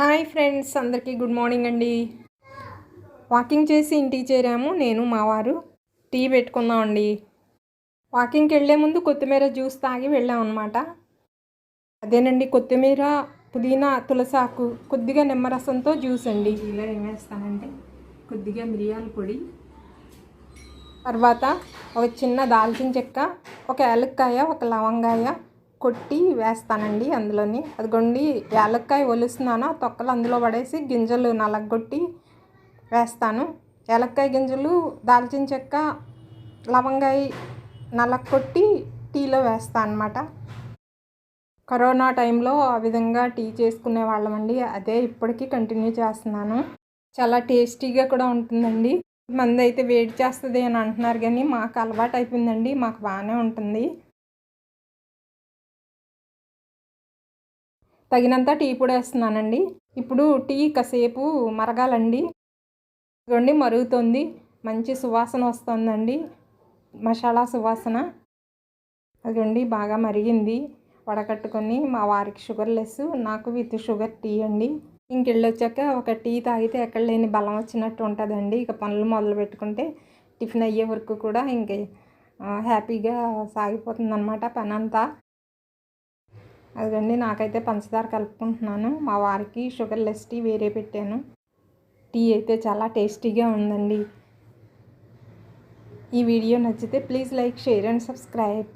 Hi friends అందరికీ good morning అండి. Walking చేసి ఇంటికి చేరాము నేను మా వారు టీ పెట్టుకుందామండి వాకింగ్కి వెళ్ళే ముందు కొత్తిమీర జ్యూస్ తాగి వెళ్ళాం అనమాట అదేనండి కొత్తిమీర పుదీనా తులసాకు కొద్దిగా నిమ్మరసంతో జ్యూస్ అండి. ఇలా ఏం వేస్తానంటే కొద్దిగా మిరియాల పొడి తర్వాత ఒక చిన్న దాల్చిన చెక్క ఒక యాలక్కాయ ఒక లవంగాయ కొట్టి వేస్తానండి అందులోని. అదిగోండి యాలక్కాయ ఒలుస్తున్నాను. ఆ తొక్కలు అందులో పడేసి గింజలు నలగొట్టి వేస్తాను. యాలక్కాయ గింజలు దాల్చిన చెక్క లవంగాయ నలగొట్టి టీలో వేస్తాను అనమాట కరోనా టైంలో ఆ విధంగా టీ చేసుకునే వాళ్ళమండి. అదే ఇప్పటికీ కంటిన్యూ చేస్తున్నాను. చాలా టేస్టీగా కూడా ఉంటుందండి. మంది అయితే వేడి చేస్తుంది అని అంటున్నారు కానీ మాకు అలవాటు అయిపోయిందండి మాకు బాగానే ఉంటుంది. తగినంత టీ పొడి వేస్తున్నానండి. ఇప్పుడు టీ కాసేపు మరగాలండి. ఇదిగోండి మరుగుతుంది. మంచి సువాసన వస్తుందండి. మసాలా సువాసన. అదిగోండి బాగా మరిగింది. వడకట్టుకొని మా వారికి షుగర్ లెస్ నాకు విత్ షుగర్ టీ అండి. ఇంకెళ్ళొచ్చాక ఒక టీ తాగితే ఎక్కడ లేని బలం వచ్చినట్టు ఉంటుందండి. ఇక పనులు మొదలు పెట్టుకుంటే టిఫిన్ అయ్యే వరకు కూడా ఇంక హ్యాపీగా సాగిపోతుంది అనమాట పని అంతా అదిగండి నాకైతే పంచదార కలుపుకుంటున్నాను. మా వారికి షుగర్ లెస్ టీ వేరే పెట్టాను. టీ అయితే చాలా టేస్టీగా ఉందండి. ఈ వీడియో నచ్చితే please like share and subscribe.